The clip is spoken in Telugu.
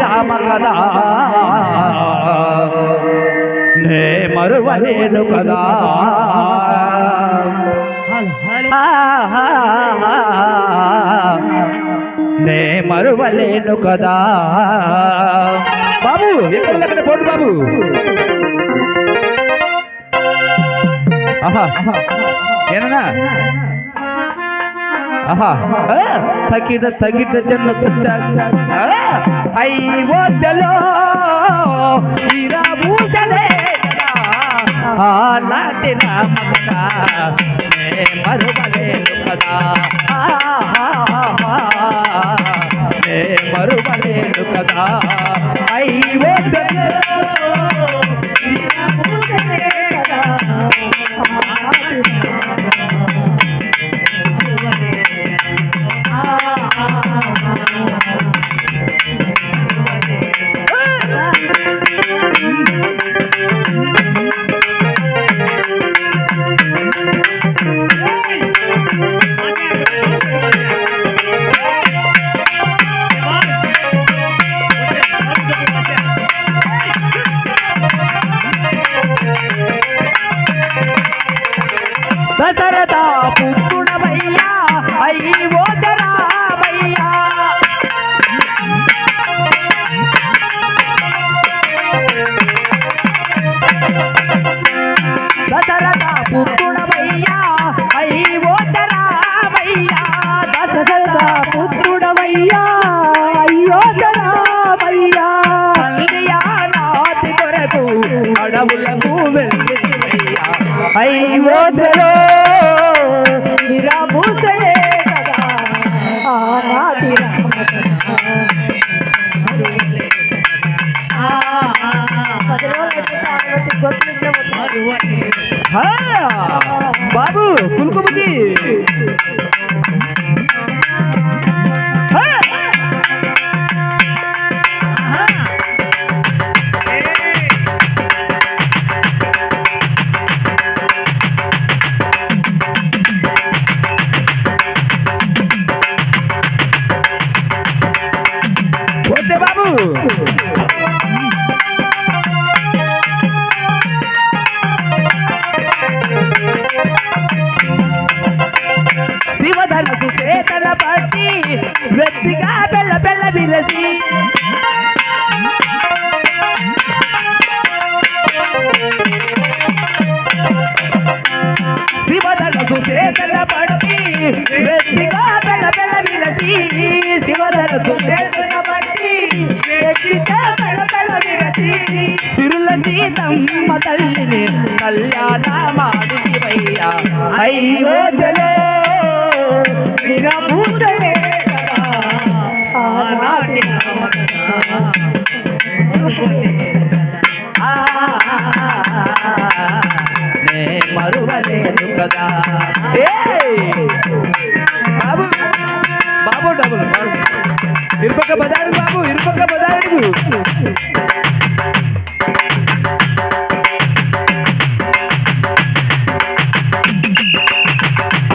రామ కదా నే మరువలేను కదా. నే మరువలేను కదా. బాబు ఎక్కడ పోటు బాబు. ఏనా ఏనన్నా ఆహా. ఆ, తగిన తగిన జన్మ అయ్యోదలో ఇలా మూసలే ఆనాటి నామక నే దశరథ పుత్రుడవయ్యా. అయ్యో రామయ్యా దశరథ పుత్రుడవయ్యా. అయ్యో రామయ్యా దశరథ పుత్రుడవయ్యా. అయ్యో రామయ్యా తల్లియా నాటి కొరకు అడవులకు అయ్యోదలో విరమూసలే కదా ఆనాటి బాబు కుల్కుమతి వద్దే బాబు శివధనుసు చేతల పట్టి వ్యక్తిగా బెల్ల బెల్ల విరసి. శివధనుసు చేతల పట్టి వ్యక్తిగా బెల్ల బెల్ల విరసి. సిరుల సీతమ్మ తల్లిని కళ్యాణ విరమూసలే కదా ఆనాటి నే మరువలేను కదా ఏయ్!